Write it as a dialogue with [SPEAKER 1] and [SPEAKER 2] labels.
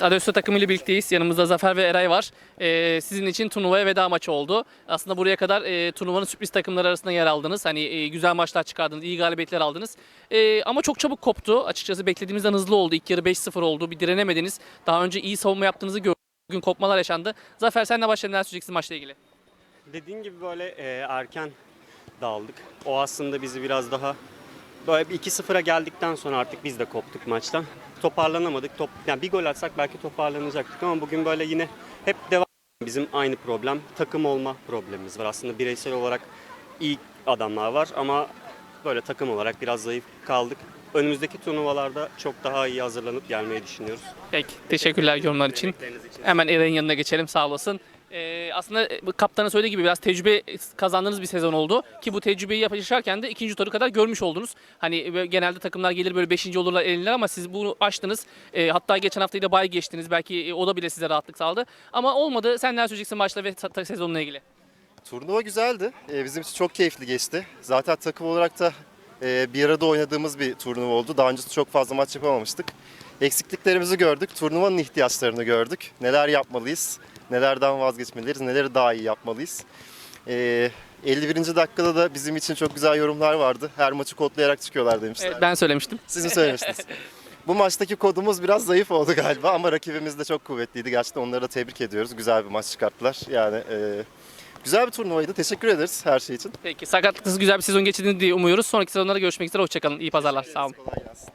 [SPEAKER 1] Adesso takımıyla birlikteyiz. Yanımızda Zafer ve Eray var. Ee, sizin için turnuvaya veda maçı oldu. Aslında buraya kadar e, turnuvanın sürpriz takımları arasında yer aldınız. Hani e, güzel maçlar çıkardınız, iyi galibiyetler aldınız. E, ama çok çabuk koptu. Açıkçası beklediğimizden hızlı oldu. İlk yarı 5-0 oldu. Bir direnemediniz. Daha önce iyi savunma yaptığınızı gördük. Bugün kopmalar yaşandı. Zafer senle başlayalım. Neler söyleyeceksin maçla ilgili?
[SPEAKER 2] Dediğin gibi böyle e, erken daldık. O aslında bizi biraz daha böyle bir 2-0'a geldikten sonra artık biz de koptuk maçtan. Toparlanamadık. Top, yani bir gol atsak belki toparlanacaktık ama bugün böyle yine hep devam bizim aynı problem. Takım olma problemimiz var. Aslında bireysel olarak iyi adamlar var ama böyle takım olarak biraz zayıf kaldık. Önümüzdeki turnuvalarda çok daha iyi hazırlanıp gelmeyi düşünüyoruz.
[SPEAKER 1] Peki. Teşekkürler yorumlar için. Hemen Eray'ın yanına geçelim sağ olasın. Ee, aslında bu kaptanın söylediği gibi biraz tecrübe kazandığınız bir sezon oldu. Ki bu tecrübeyi yaşarken de ikinci turu kadar görmüş oldunuz. Hani böyle genelde takımlar gelir böyle beşinci olurlar elenirler ama siz bunu aştınız. Ee, hatta geçen haftayı da bay geçtiniz. Belki e, o da bile size rahatlık sağladı. Ama olmadı. Sen neler söyleyeceksin maçla ve sezonla ilgili?
[SPEAKER 3] Turnuva güzeldi. Ee, bizim için çok keyifli geçti. Zaten takım olarak da e, bir arada oynadığımız bir turnuva oldu. Daha önce çok fazla maç yapamamıştık. Eksikliklerimizi gördük. Turnuvanın ihtiyaçlarını gördük. Neler yapmalıyız, nelerden vazgeçmeliyiz, neleri daha iyi yapmalıyız. Ee, 51. dakikada da bizim için çok güzel yorumlar vardı. Her maçı kodlayarak çıkıyorlar demişler.
[SPEAKER 1] Evet, ben söylemiştim.
[SPEAKER 3] Siz mi söylemiştiniz? Bu maçtaki kodumuz biraz zayıf oldu galiba ama rakibimiz de çok kuvvetliydi. Gerçekten onları da tebrik ediyoruz. Güzel bir maç çıkarttılar. Yani e, güzel bir turnuvaydı. Teşekkür ederiz her şey için.
[SPEAKER 1] Peki sakatlıksız güzel bir sezon geçirdiğini diye umuyoruz. Sonraki sezonlarda görüşmek üzere. Hoşçakalın. İyi pazarlar. Sağ olun.
[SPEAKER 3] Kolay gelsin.